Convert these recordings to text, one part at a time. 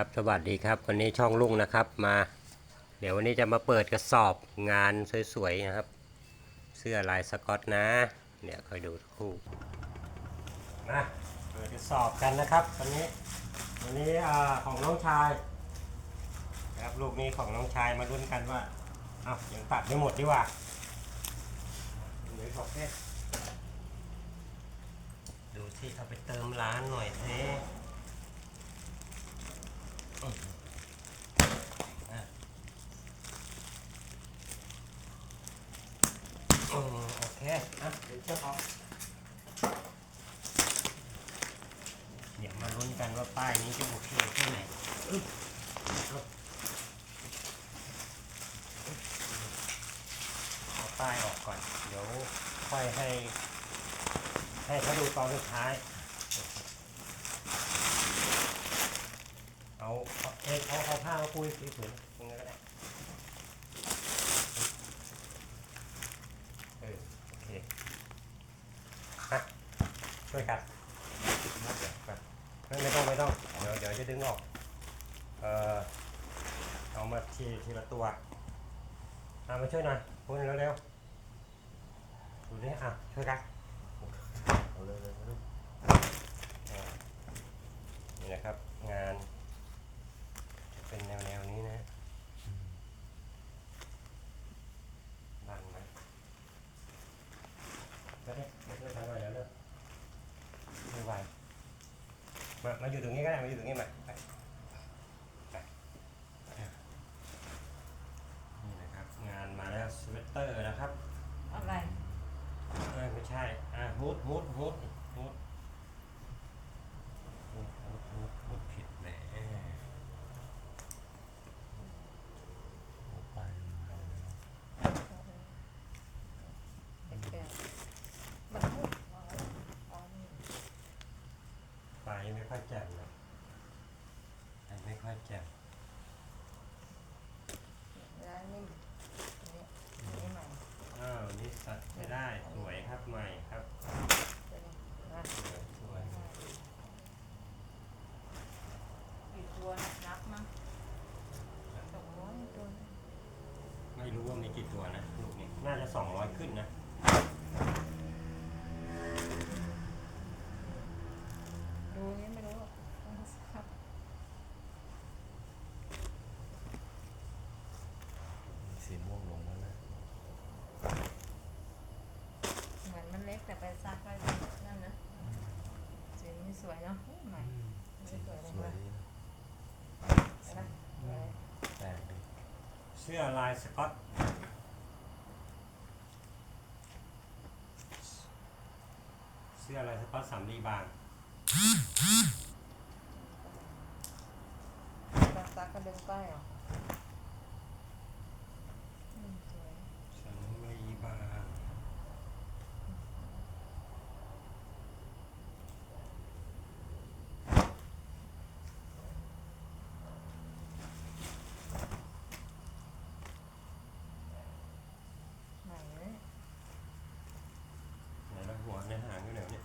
ครับสวัสดีครับ วันนี้ช่องลุงนะครับมา เดี๋ยววันนี้จะมาเปิดกระสอบงานสวยๆนะครับ เสื้อลายสกอตนะเดี๋ยวคอยดูคู่มาเปิดกระสอบกันนะครับวันนี้วันนี้ของน้องชายนะครับลูกนี้ของน้องชายมาลุ้นกันว่าเอ้ายังตัดไม่หมดดีกว่าเหลือขอบแค่ดูที่เอาไปเติมร้านหน่อยเท โอเคอะเดี๋ยวเชือเขาเดี๋ยวมาลุ้นกันว่าป้ายนี้จะโอเคแค่ไหนอึ๊บอึ๊บเอาป้ายออกก่อน เดี๋ยวค่อยให้ ให้เขาดูตอนสุดท้าย เอาเอาเอกเอาเอาผ้ามา ปุยสีผืนตรงนั้ก็ได้เออโอเคฮะช่วยกันไม่ไม่ต้องไม่ต้องเดี๋ยวเดี๋ยวจะดึงออก เออเอามาทีทีละตัวเอามาช่วยหน่อยพูดเร็วๆดูนี่อะช่วยกันเอาเลยเลยเลยอ่านี่นะครับ งานจะเป็นแนวแนวๆนี้นะดันไหม ก็ได้มาช่วยทำหน่อยแล้วเนอะไม่ไหว มามาอยู่ตรงนี้ก็ได้มาอยู่ตรงนี้มา ค่อยแจ่มนะไปไม่ค่อยแจ่ม แล้วนี่นี่นี่ใหม่ อ้าวนี่สัตว์ไม่ได้ สวยครับใหม่ครับ เป็นนะ สวยสวย กี่ตัวนะนับมั้งสองร้อยตัว ไม่รู้ว่ามีกี่ตัวนะลูกนี้น่าจะสองร้อยขึ้นนะ ดูนี่ไม่รู้ต้องทราบ สีม่วงลงแล้วนะ เหมือนมันเล็กแต่ไปซักไว้นั่นนะ สีนี้สวยเนาะใหม่ไม่สวยเลยสวยนะดีนะใช่ไหมสวยแปลกดีเสื้อลายสกอตเสื้อลายสกอตสามดีบางซักซักก็ดึงป้ายออกอืมสวย สามดีบาง ใหม่เลย ไหนละหัวในหางอยู่ไหนวะเนี่ย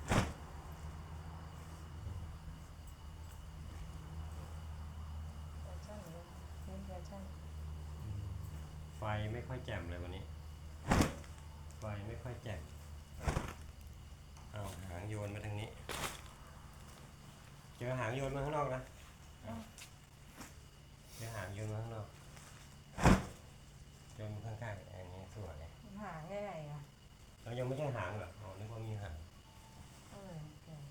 แฟชั่นเลยนี่แฟชั่น ไฟไม่ค่อยแจ่มเลยวันนี้ ไฟไม่ค่อยแจ่มเอาหางโยนมาทางนี้ เจอหางโยนมาข้างนอกนะเจอหางโยนมาข้างนอกโยนมาข้างๆอันนี้สวยหางใหญ่ๆอะเรายังไม่ใช่หางเหรออ๋อนึกว่ามีหาง เออเก่ง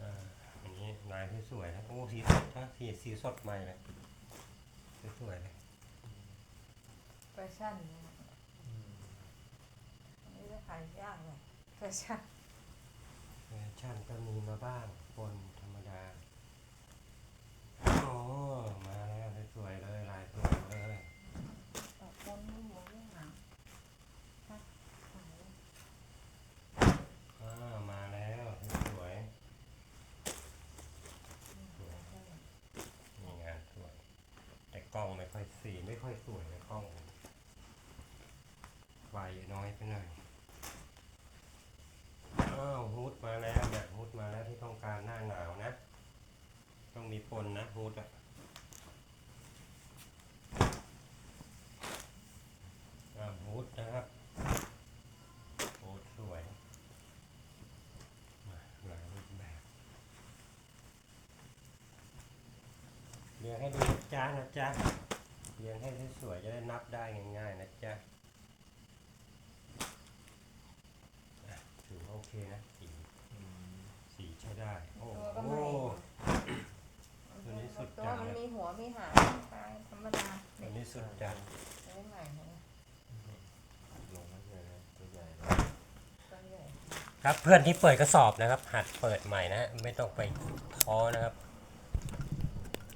อ่าอันนี้ลายที่ สวยนะโอ้สีสดนะสีสีสดใหม่เลยสวยๆเลยแฟชั่นเนี่ยอันนี้จะขายยากเลยแฟชั่น แฟชั่นก็มีมาบ้างปนธรรมดาโอ้มาแล้วสวยๆเลยลายสวยเลย ออกคนนี่หมดเรื่องหนังฮะขาย อ่ามาแล้วสวย แฟชั่น ๆนี่งานสวย แต่ กล้องไม่ค่อยสีไม่ค่อยสวยในกล้องไฟน้อยไปหน่อยอ้าวฮูดมาแล้วแบบฮูดมาแล้วที่ต้องการหน้าหนาวนะ ต้องมีปนนะฮูดอะฮูดนะครับฮูดสวยมาหลายรูปแบบเรียงให้ดู นะจ้านะจ๊ะเรียงให้สวยๆจะได้นับได้ง่ายๆนะจ๊ะถือว่าโอเคนะสีอืมสีใช้ได้ โอ้ตัวโหก็ใหม่ตัวนี้สุดตัวจัดมันเลยมีหัวมีหางปลายธรรมดาอันนี้สุดจัดอันนี้ใหม่นะลงไม่เลยนะตัวใหญ่เลยตัวใหญ่ครับเพื่อนที่เปิดกระสอบนะครับ หัดเปิดใหม่นะ ไม่ต้องไปท้อนะครับ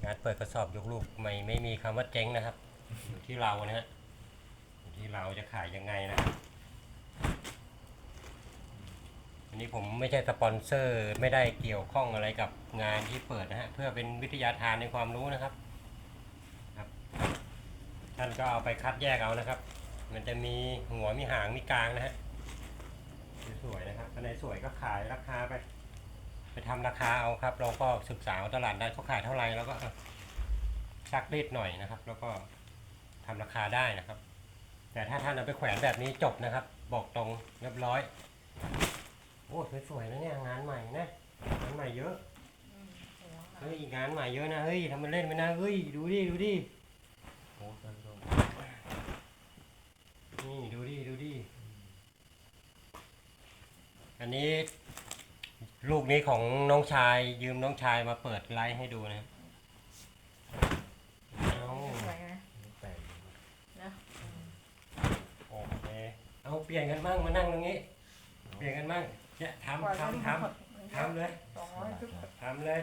งานเปิดกระสอบยกลูกไม่ไม่มีคำว่าเจ๊งนะครับ อยู่ที่เรานะฮะอยู่ที่เราจะขายยังไงนะครับอันนี้ผมไม่ใช่สปอนเซอร์ไม่ได้เกี่ยวข้องอะไรกับงานที่เปิดนะฮะเพื่อเป็นวิทยาทานในความรู้นะครับครับ ท่านก็เอาไปคัดแยกเอานะครับ มันจะมีหัวมีหางมีกลางนะฮะสวยๆนะครับอันไหนสวยก็ขายราคาไป ไปทำราคาเอาครับ เราก็ศึกษาตลาดได้เขาขายเท่าไหร่แล้วก็ซักรีดหน่อยนะครับ แล้วก็ทำราคาได้นะครับ แต่ถ้าท่านเอาไปแขวนแบบนี้จบนะครับ บอกตรงเรียบร้อยโอ้สวยๆนะเนี่ยงานใหม่นะงานใหม่เยอะเฮ้ยงานใหม่เยอะนะเฮ้ยทำมันเล่นไปนะเฮ้ยดูดิดูดิโอ้กันลงนี่ดูดิดูดิอันนี้ ลูกนี้ของน้องชายยืมน้องชายมาเปิดไลฟ์ให้ดูนะเอาสวยนะนี่แปลกดีนะอืมโอเคเอาเปลี่ยนกันบ้างมานั่งตรงนี้ เปลี่ยนกันบ้างเนี่ยทำทำทำทำเลยสองร้อยทุกทำเลย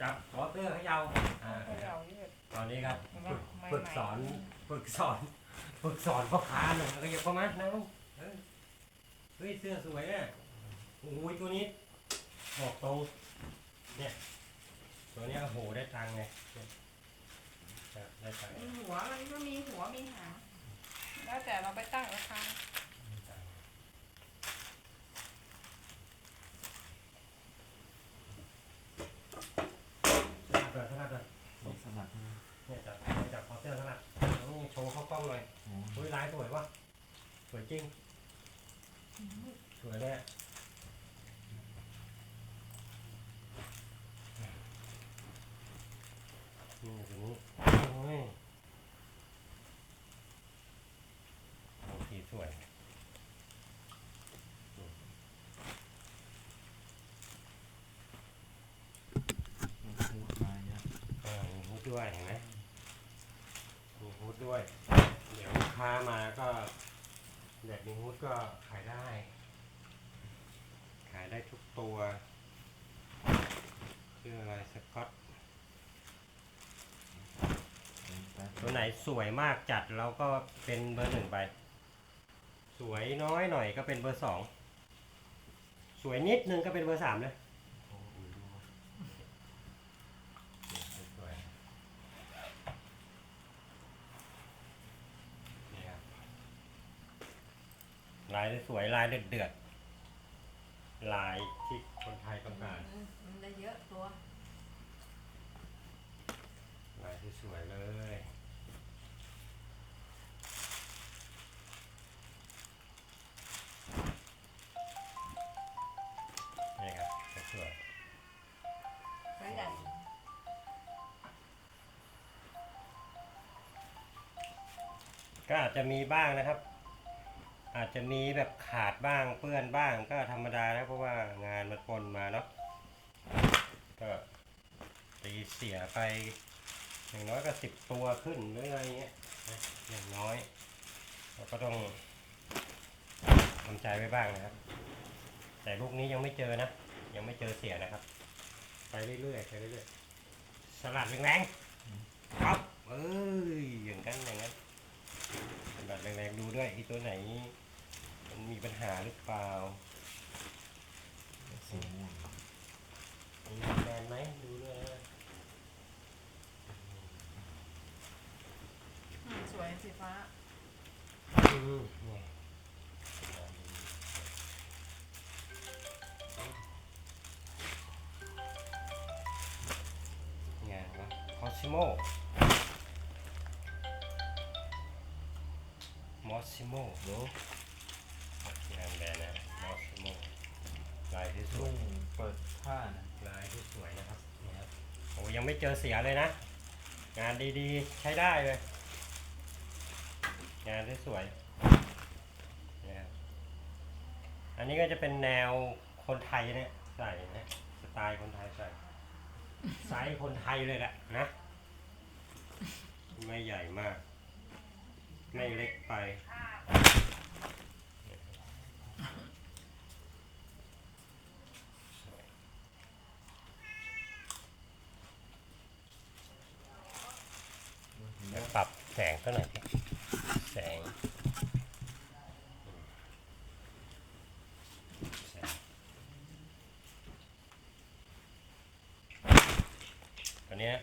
จับคอเตอร์เขย่าอ่าเขย่ายืดตอนนี้ครับเห็นไหมฝึกไม่ฝึกใหม่สอนฝึกสอนฝึกสอนพ่อค้าหน่อยก็อย่าประมาณนะลูกเฮ้ยเฮ้ยเสื้อสวยอะโอ้ยตัวนี้ บอกตรงเนี่ยตัวเนี้ยโอ้โหได้ตังค์ไงเนี่ยได้ตังค์มีหัวมันก็มีหัวมีหางแล้วแต่เราไปตั้งราคาได้ตังค์สลับก่อนสลับก่อนนี่สลัดนะเนี่ยจับจับคอเตอร์สลับต้องโชว์เข้ากล้องหน่อยโอ้เฮ้ยลายสวยวะสวยจริง สวยเลยอะนี่ถึงนี้โอ้ยโอ้สีสวย มีฮูดมาเยอะ อ่ามีฮู ด้วยเห็นไหมมีฮูดด้วย เดี๋ยวลูกค้ามาก็แบบมีฮูดก็ขายได้ ขายได้ทุกตัวชื่ออะไรสกอตตัวไหนสวยมากจัดเราก็เป็นเบอร์หนึ่งไป สวยน้อยหน่อยก็เป็นเบอร์สอง สวยนิดนึงก็เป็นเบอร์สามเลย โอ้ยดูว่า สวยนี่ครับลาย สวยลายเดือดเดือดๆลายที่คนไทยต้องการอืมมันได้เยอะตัวลายที่สวยเลยนี่ครับสวยตัวใหญ่ก็อาจจะมีบ้างนะครับ อาจจะมีแบบขาดบ้างเปื้อนบ้างก็ธรรมดานะเพราะว่างานมันปนมาเนาะก็ตีเสียไปอย่างน้อยก็สิบตัวขึ้นหรืออะไรเงี้ยอย่างน้อยเราก็ต้องทำใจไว้บ้างนะครับ แต่ลูกนี้ยังไม่เจอนะ ยังไม่เจอเสียนะครับ ไปเรื่อยๆไปเรื่อยๆสลัดแรงๆครับเอ้ยอย่างนั้นอย่างนั้นแบบแรงๆดูด้วยอีตัวไหน มีปัญหาหรือเปล่าสีม่วงมีแฟนไหมดูด้วยสวยสีฟ้ามงานวะคอสซิโมมอสซิโมเนาะ สวลุยงเปิดผ้านะลายที่สวยนะครับนี่ครับโอ้ยังไม่เจอเสียเลยนะ งานดีๆ ใช้ได้เลย งานที่สวยนี่ครับอันนี้ก็จะเป็นแนวคนไทยเนี่ยใส่นะสไตล์คนไทยใส่ไซส์คนไทยเลยแหละนะ ไม่ใหญ่มาก ไม่เล็กไป เดี๋ยว ปรับ แสงเท่าไหร่อยดิแสงแสงตอนเนี้ย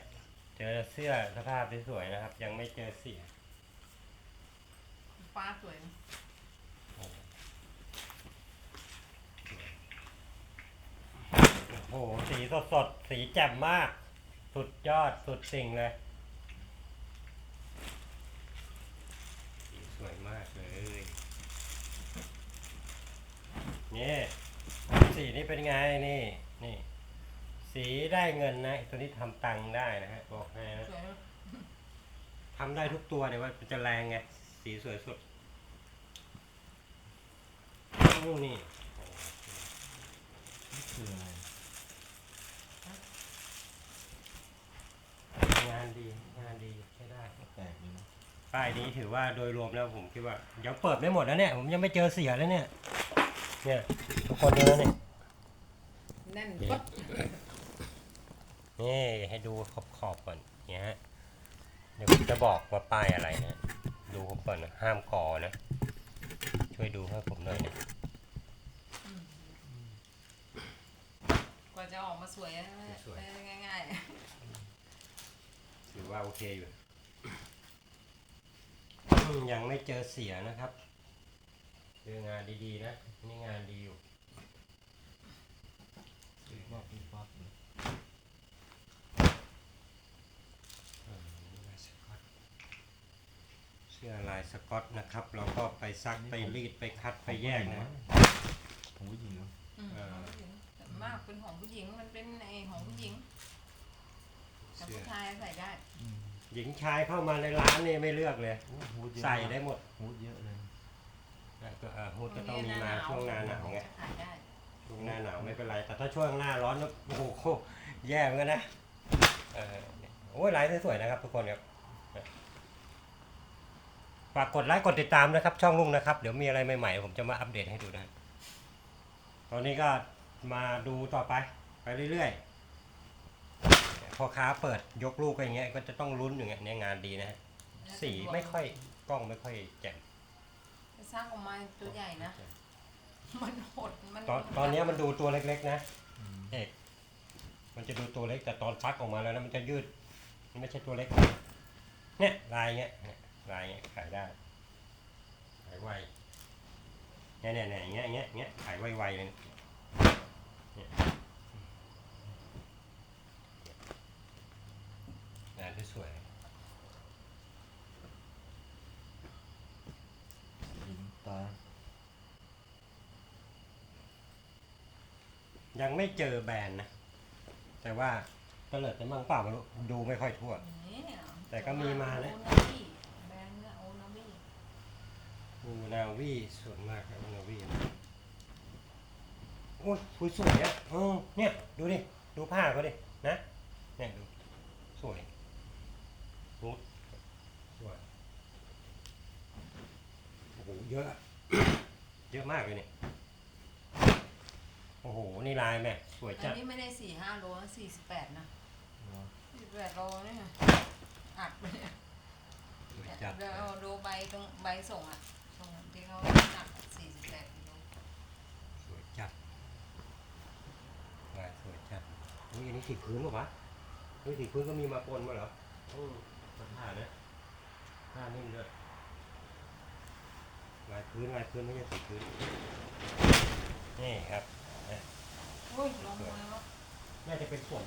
เจอเสื้อสภาพที่สวยนะครับ ยังไม่เจอเสียฟ้าสวยนะโอ้โหสีสดสดๆสีแจ่มมาก สุดยอดสุดสิ่งเลย สีสวยมาก เลยนี่สีนี่เป็นไงนี่นี่ สีได้เงินนะไอ้ตัวนี้ทำตังค์ได้นะฮะบอกให้นะสวยนะทำได้ทุกตัวเนี่ยว่ามันจะแรงไงสีสวยสุดโอ้นี่นี่คืออะไรงานดีงานดีใช้ได้ แปลกดีนะ ป้ายนี้ถือว่าโดยรวมแล้วผมคิดว่ายังเปิดไม่หมดแล้วเนี่ย ผมยังไม่เจอเสียเลยเนี่ย เนี่ย ทุกคนดูแล้วเนี่ยแน่นปึ๊บนี่ให้ดูขอบขอบๆก่อนเนี่ยฮะเดี๋ยวผมจะบอกว่าป้ายอะไรนะดูผมก่อนนะห้ามก่อนะ ช่วยดูให้ผมหน่อยนะกว่าจะออกมาสวยนะไม่ได้ง่ายถือว่าโอเคอยู่อืม ยังไม่เจอเสียนะครับเจองานดีๆนะ นี่งานดีอยู่ปีกวับปีกวับเลยเสื้อลายสก๊อตนะครับ เราก็ไปซักไปรีดไปคัดไปแยกนะของผู้หญิงเหรอๆอืมเออของผู้หญิงแต่มากเป็นของผู้หญิงมันเป็นไอของผู้หญิงแต่เสื้อผู้ชายใส่ได้อืม หญิงชายเข้ามาในร้านนี่ไม่เลือกเลยโอ้ฮูดเยอะใส่ได้หมดฮูดเยอะเลยแล้วก็เอ่อฮูดก็ต้องมีมาช่วงหน้าหนาวไงขายได้ ช่วงหน้าหนาวไม่เป็นไร แต่ถ้าช่วงหน้าร้อนแล้วโอ้โหแย่เหมือนกันนะเออเนี่ยโอ้ยลายสวยๆนะครับทุกคนครับฝากกดไลค์กดติดตามนะครับ ช่องลุงนะครับ เดี๋ยวมีอะไรใหม่ๆ ผมจะมาอัปเดตให้ดูนะ ตอนนี้ก็มาดูต่อไป ไปเรื่อยๆพ อค้าเปิดยกลูกก็อย่างเงี้ยก็จะต้องลุ้นอย่างเงี้ยเนี่ยงานดีนะฮะสีไม่ค่อยกล้องไม่ค่อยแจ่มถ้าสร้างออกมาตัวใหญ่นะ มันหดมันตอนตอนเนี้ยมันดูตัวเล็กๆนะอืมเอกมันจะดูตัวเล็กแต่ตอนฟักออกมาแล้วนะมันจะยืดมันไม่ใช่ตัวเล็ก เนี่ยลายเงี้ยเนี่ยลายเงี้ยขายได้ขายไวเนี่ยเนี่ยเนี่ยอย่างเงี้ยอย่างเงี้ยอย่างเงี้ยขายไวๆเลยเนี่ยงานที่ สวยหญิงตา ยังไม่เจอแบรนด์นะ แต่ว่าเตลิดจะมั่งเปล่าไม่รู้ดูไม่ค่อยทั่วนี่แต่ก็มีมานะโอนาบี้แบรนด์เนี่ยโอนาบี้อูนาวีส่วนมากครับอูนาวีโอ้ยคุยสวยอะเออเนี่ย ดูดิ ดูผ้าเขาดิ นะ เนี่ยดู สวย รูดสวยโอ้โหเยอะอะ เยอะมากเลยเนี่ย โอ้โห นี่ลายแม่สวยอัจันดนี้ไม่ได้สี่ห้าโลนะสี่สิบแปดนะเหรอสี่สิบแปดโลเนี่ยอัดไปเนี่ยสวยจัดเดี๋ยวเอาดูใบตรงใบส่งอะส่งที่เขาหนักสี่สิบแปดกิโลสวยจัดลายสวยจัดอุ้ยอันนี้สีพื้นเหรอวะอุ้ยสีพื้นก็มีมาปนมาเหรออืม ผ้าเนี่ยผ้านิ่มด้วยลายพื้นลายพื้นไม่ใช่สีพื้น นี่ครับอุ้ยลงมาแล้วน่าจะเป็นฝน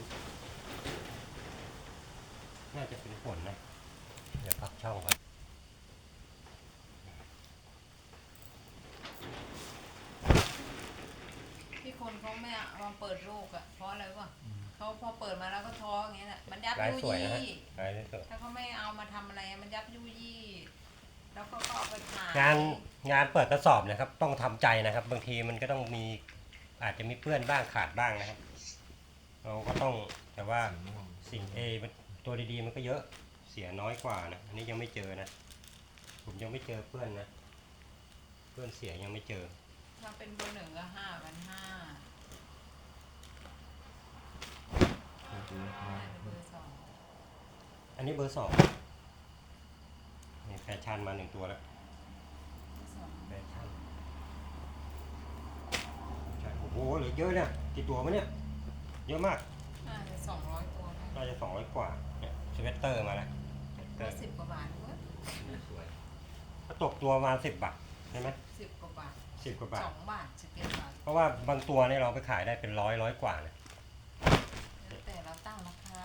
น่าจะเป็นฝนนะ เดี๋ยวพักช่องก่อนที่คนเขาไม่เอามาเปิดโลกอะเพราะอะไรวะ เขาพอเปิดมาแล้วก็ท้ออย่างเงี้ยแหละมันยับลายยุสวยนะฮะยี่ลายสวยถ้าเขาไม่เอามาทำอะไรมันยับยุยี่แล้วเขาก็เอาไปขายงานงานเปิดกระสอบนะครับ ต้องทำใจนะครับ บางทีมันก็ต้องมีอาจจะมีเปื้อนบ้างขาดบ้างนะครับเราก็ต้องแต่ว่าสีม่วงสิ่งเอมันตัวดีๆมันก็เยอะเสียน้อยกว่านะอันนี้ยังไม่เจอนะผมยังไม่เจอเพื่อนนะเพื่อนเสียยังไม่เจอ ถ้าเป็นเบอร์หนึ่งก็ห้าพันห้า สีมาถ้าเป็นเบอร์สองอันนี้เบอร์สองนี่แฟชั่นมาหนึ่งตัวแล้วเบอร์สองแฟชั่นใช่โอ้โหเหลือเยอะเนี่ยกี่ตัววะเนี่ย เยอะมากน่าจะสองร้อยตัวนะน่าจะสองร้อยกว่าเนี่ยสเวตเตอร์มาแล้วสเวตเตอก็ร์สิบกว่าบาทเว้ยสวยถ้าตกตัวมาสิบบาทใช่ไหมสิบกว่าบาทสิบกว่าบาสทองบาทสิบเอ็ดบาท เพราะว่าบางตัวเนี่ยเราไปขายได้เป็นร้อยร้อยกว่านะแล้วแต่เราตั้งราคา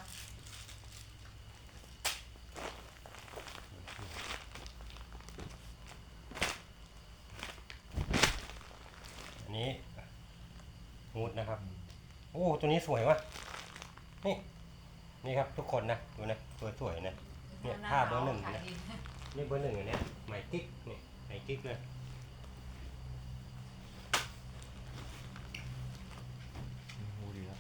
อันนี้ฮูดนะครับ โอ้ ตัวนี้สวยวะนี่ นี่ครับทุกคนนะ ดูนะตัวสวยนะ เนี่ยผ้าเบอร์หนึ่งขายนะดีนี่เบอร์หนึ่งอันเนี้ยไหมกิ๊กนี่ไหมกิ๊กเลยหูดีแล้ว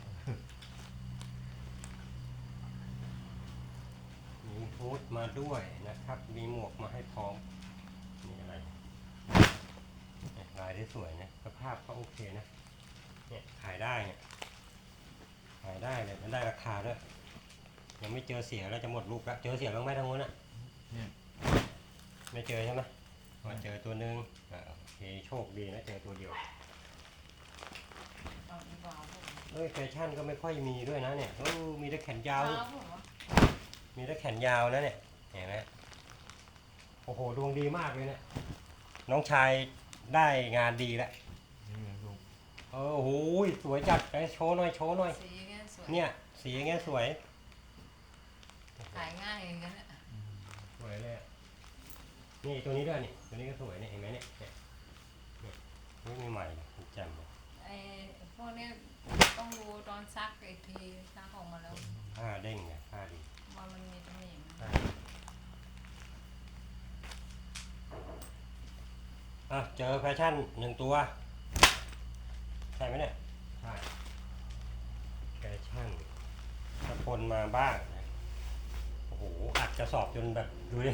มีฮูดมาด้วยนะครับ มีหมวกมาให้พร้อมนี่อะไรเนี่ยลายได้สวยนะสภาพก็โอเคนะเนี่ยขายได้เนี่ย ขายได้เลยมันได้ราคาด้วยยังไม่เจอเสียแล้วจะหมดลูกแล้วเจอเสียบ้างไหมทางนู้นอะเนี่ยไม่เจอใช่ไหมอ๋อเจอตัวหนึ่งอ่าโอเคโชคดีนะเจอตัวเดียวเอาอีกวาวผมเอ้ยแฟชั่นก็ไม่ค่อยมีด้วยนะเนี่ยโอ้มีแต่แขนยาววาวผมวะมีแต่แขนยาวนะเนี่ยเห็นไหมโอ้โหดวงดีมากเลยเนี่ยน้องชายได้งานดีแล้วนี่ไงลูกเออโอ้โหสวยจัดไปโชว์หน่อยโชว์หน่อยสีอย่าง เงี้ยสวยเนี่ย สีอย่างเงี้ยสวย ขายง่ายอย่างเงี้ยแหละสวยเลยอะนี่ตัวนี้ด้วยนี่ตัวนี้ก็สวยเนี่ยเห็นไหมเนี่ยเนี่ยเนี่ยนี่ใหม่ๆเลยแจ่มเลยไอ้พวกเนี้ยต้องดูตอนซักอีกทีซักออกมาแล้วผ้าเด้งเนี่ยผ้าดีว่ามันมีตำหนิไหมผ้าดีอะเจอแฟชั่นหนึ่งตัว ใช่ไหมเนี่ยใช่ แฟชั่นถ้าคนมาบ้างนะโอ้โหอัดกระสอบจนแบบดูดิ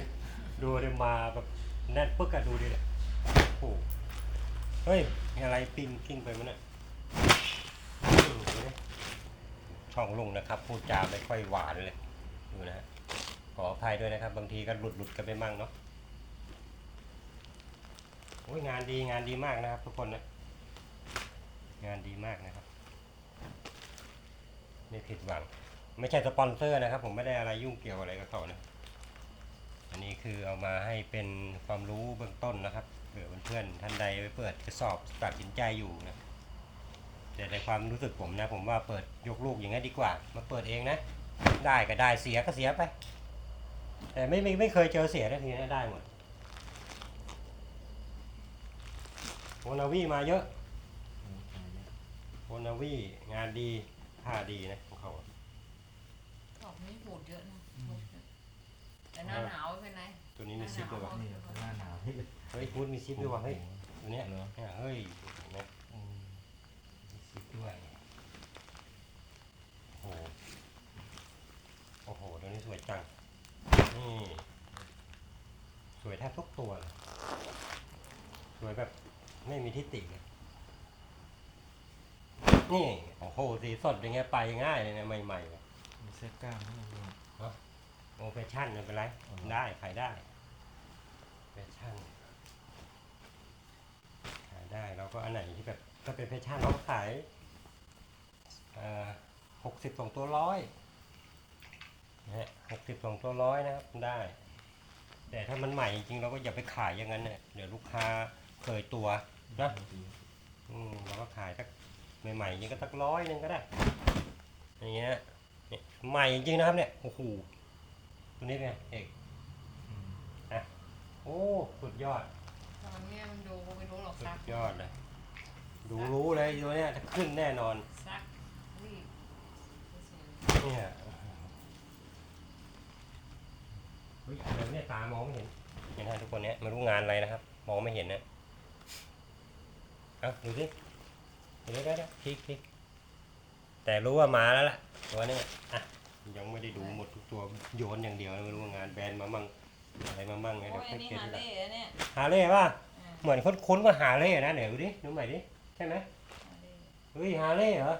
ดูดิมาแบบแน่นปึ๊กอะดูดิเนี่ยโอ้โหเฮ้ยอะไรปิ้งกิ้งไปมั้ยเนี่ยอืมดูดิช่องลงนะครับ พูดจาไม่ค่อยหวานเลยดูนะฮะขออภัยด้วยนะครับ บางทีก็หลุดหลุดกันไปมั่งเนาะโอ้ยงานดีงานดีมากนะครับ ทุกคนนะงานดีมากนะครับ ไม่ผิดหวัง ไม่ใช่สปอนเซอร์นะครับ ผมไม่ได้อะไรยุ่งเกี่ยวอะไรกับเขานะอันนี้คือเอามาให้เป็นความรู้เบื้องต้นนะครับเผื่อเพื่อนๆท่านใดไปเปิดกระสอบตัดสินใจอยู่นะแต่ในความรู้สึกผมนะ ผมว่าเปิดยกลูกอย่างนี้ดีกว่า มาเปิดเองนะ ได้ก็ได้เสียก็เสียไป แต่ไม่ไม่ไม่เคยเจอเสียได้ทีนะได้หมดโอนาวีมาเยอะโอ้ตายแล้วโอนาวีงานดี ผ้าดีนะของเขาอะออกนี่หูดเยอะนะหูดเยอะแต่หน้าหนาวไม่เป็นไร ตัวนี้มีซิปด้วยวะนี่หน้าหนาวนี่เฮ้ยพูดมีซิปด้วยวะเฮ้ยตัวเนี้ยเหรอเนี่ยเฮ้ยเห็นไหมอืมมีซิปด้วยโอ้โหโอ้โหตัวนี้สวยจังนี่สวยแทบทุกตัวเลยสวยแบบไม่มีที่ติเลย นี่โอ้โหสีสดอย่างเงี้ยไปง่ายเลยนะใหม่ๆเลยมีเสื้อกล้ามด้วยลูกโอแฟชั่นไม่เป็นไรอ๋อ ได้ขายได้แฟชั่นขายได้เราก็อันไหนที่แบบถ้าเป็นแฟชั่นเราก็ขายหกสิบสองตัวร้อยนะฮะหกสิบสองตัวร้อยนะครับได้ แต่ถ้ามันใหม่จริงๆเราก็อย่าไปขายอย่างนั้นเนี่ยเดี๋ยวลูกค้าเคยตัวนะ ดีอืมเราก็ขายสัก ใหม่ๆจริงก็สักร้อยหนึ่งก็ได้ อย่างเงี้ยเนี่ยใหม่จริงๆนะครับเนี่ย โอ้โห ตัวนี้ไงเอกอืมโอ้ สุดยอดตอนเนี้ยมันดูไม่รู้หรอกสุซักดยอดเลย ดูรู้เลยตัวเนี้ยจะขึ้นแน่นอน ซักรีบเนี่ยเฮ้ยเดี๋ยวเนี่ยตามองไม่เห็นเห็นไหมทุกคนเนี้ยไม่รู้งานอะไรนะครับ มองไม่เห็นนะเอาดูสิ เดี๋ยวได้ได้คลิกคลิกแต่รู้ว่ามาแล้วล่ะตัวเนี้ยอะยังไม่ได้ดูหมดทุกตัวโยนอย่างเดียวไม่รู้ว่างานแบรนด์มามั่งอะไรมามั่งไงโอ้เดี๋ยวยอัค่อนยนี้เก็ตฮาทีหลังเล่อะเนี่ยฮาเล่ป่ะอ่าเหมือนคุ้นๆว่าฮาเล่นะเดี๋ยวดูดิดูใหม่ดิใช่ไหมฮาเล่เฮ้ยฮาเล่เหรอ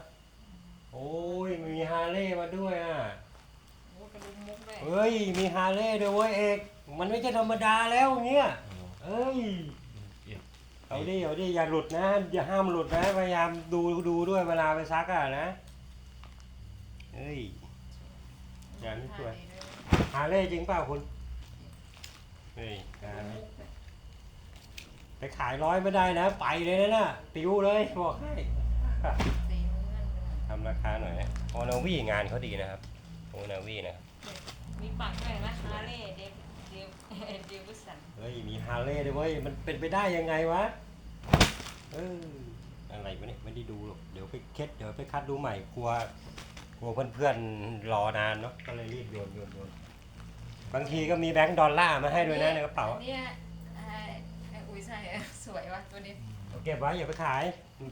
โอ้ยมีฮาเล่มาด้วยอะโอ้กระดุมมุกด้วยเฮ้ยมีฮาร์เลย์ด้วยเว้ยเอกมันไม่ใช่ธรรมดาแล้วเงี้ยโอ้เอ้ย เอียดเอาดิเอาดิอย่าหลุดนะ อย่าห้ามหลุดนะ พยายามดูดูด้วยเวลาไปซักอะนะเฮ้ยอย่าไม่สวยฮาร์เลย์จริงเปล่าคุณเฮ้ยฮาร์เลย์ไปขายร้อยไม่ได้นะ ไปเลยนะน่ะปิวเลยบอกให้ตีมือนั่นไปหน่อยทำราคาหน่อยนะโอนาวีงานเขาดีนะครับโอนาวีนะครับมีปักด้วยนะฮาเล่เดฟเดฟเดวิสันเฮ้ยมีฮาร์เลย์ด้วยเว้ยมันเป็นไปได้ยังไงวะ เอออะไรวะเนี่ยไม่ได้ดูหรอกเดี๋ยวไปเค็ดเดี๋ยวไปคัดดูใหม่กลัวกลัวเพื่อนๆรอนานเนาะก็เลยรีบโยนโยนโยนบางทีก็มีแบงค์ดอลลาร์มาให้ด้วยนะในกระเป๋าอันเนี่ยไอ้ไอ้อุ้ยใส่อะสวยวะตัวนี้เอาเก็บไว้อย่าไปขาย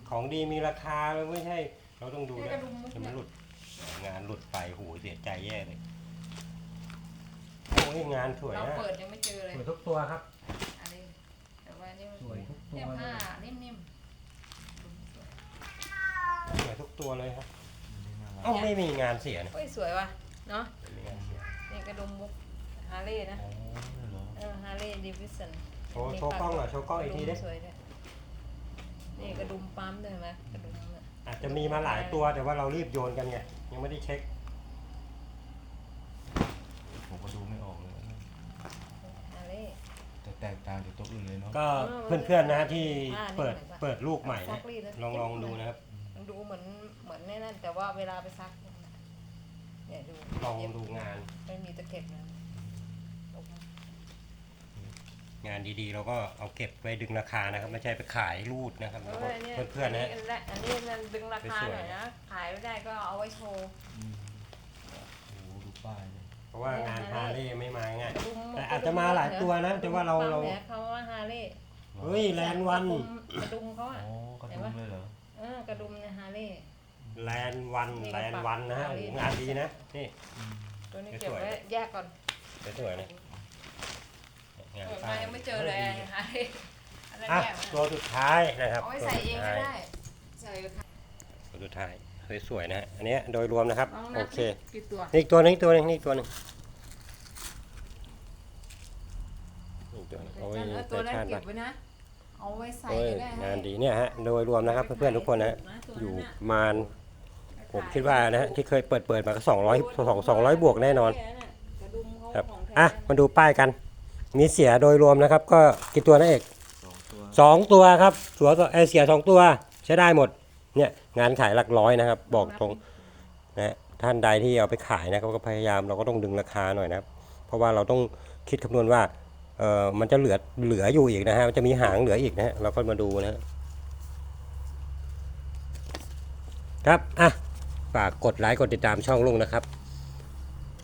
ของดีมีราคาไม่ใช่ เราต้องดูนี่นะกระดุมมุกเดี๋ยวมัเนี่นยหลุดงานหลุดไปโหเสียใจแย่เลยโอ้ยงานสวยเรานะเปิดยังไม่เจอเลยสวยทุกตัวครับ อันนี้แต่ว่านี่มันสวยทุกตัวเนี่ยเลผ้ายนิ่มสวยทุก ตัวเลยครับอันนี้น่ารักเอ้าไม่มีงานเสียนะๆเฮ้ยสวยว่ะเนาะไม่มีงานเสียนี่กระดุมมุกฮาเล่นะอ๋อนี่เหรอเออฮาเล่เดวิสันโชว์โชว์กล้องหน่อยโชว์กล้องอีกทีดิสวยด้วยนี่กระดุมปั๊มด้วยไหมกระดุมเนี่ยอาจจะมีมาหลายตัวแต่ว่าเรารีบโยนกันไงยังไม่ได้เช็คผมก็ดูไม่ออกเลย ฮาเล่แต่แตกต่างจากตัวอื่นเลยเนาะ ก็เออเพื่อนๆนะที่อ่านี่เปิดหน่อยป่ะเปิดลูกใหม่ซันะกรีดนะลองลองดูนะครับมัน ดูเหมือนเหมือนในนั่นแต่ว่าเวลาไปซัก เนี่ยดูลองดูงาน ไม่มีตะเข็บนะลงงานดีๆ เราก็เอาเก็บไว้ดึงราคานะครับ ไม่ใช่ไปขายรูดนะครับเอแล้วอก็เนี่ยเพื่อนๆนะอัและอันนี้นั่นดึงราคาสวยๆหน่อยนะขายไม่ได้ก็เอาไว้โชว์อืมโอ้โหดูป้ายเลยเพราะว่างานฮาร์เลย์ไม่มาง่ายกระดุมแต่อาจจะมาหลายตัวนะ แต่ว่าเราเราเนี่ยเขาว่าฮาเล่เฮ้ยแลนวันกระดุมเขาอ๋อะอกระดุมเลยเหรอเออกระดุมในฮาเล่ แลนวันนี่ก็แลนวันนะฮะปากโอ้โหงานดีนะ นี่อืมตัวนี้สวยๆเก็บไว้แยกก่อนสวยๆนะงานเปิดป้มายังไม่เจอเลยฮาเล่อันนั้นอะแยกมาตัวสุดท้ายนะครับเอาไว้ตัวใส่สุเองท้าก็ยได้ ใส่ค่ะตัวสุดท้ายสวยๆนะฮะอันเนี้ยโดยรวมนะครับลองโอนับเค กี่ตัว นี่อีกตัวหนึงอีกตัวหนึงนี่อีกตัวหนึงอีกตัวหนึงโอ้ยเออเตตัวนั้นชาติเก็ปะบไว้นะ เอาไว้ใส่โอ้ยก็ได้ให้งานดีเนี่ยฮะโดยรวมนะครับเพื่อนๆทุกคนนะฮะตัวอยู่นั้นน่ะประมาณผมคิดว่านะฮะที่เคยเปิดเปิดมาก็สองร้อยสองสองร้อยบวกแน่นอน กระดุมเขาครับ ของแท้อะ มาดูป้ายกัน มีเสียโดยรวมนะครับ ก็กี่ตัวนะเอกสองตัวสองตัวครับ สัวก็เอยเสียสองตัว ใช้ได้หมด เนี่ย งานขายหลักร้อยนะครับ บอกตรงนะฮะท่านใดที่เอาไปขายนะครับก็พยายามเราก็ต้องดึงราคาหน่อยนะครับ เพราะว่าเราต้องคิดคำนวณว่า เออมันจะเหลือเหลืออยู่อีกนะฮะมันจะมีหางเหลืออีกนะฮะเราก็มาดูนะฮะครับอะฝากกดไลค์กดติดตามช่องลุงนะครับ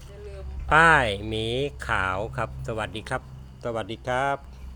อย่าลืมป้ายหมีขาวครับ สวัสดีครับ สวัสดีครับ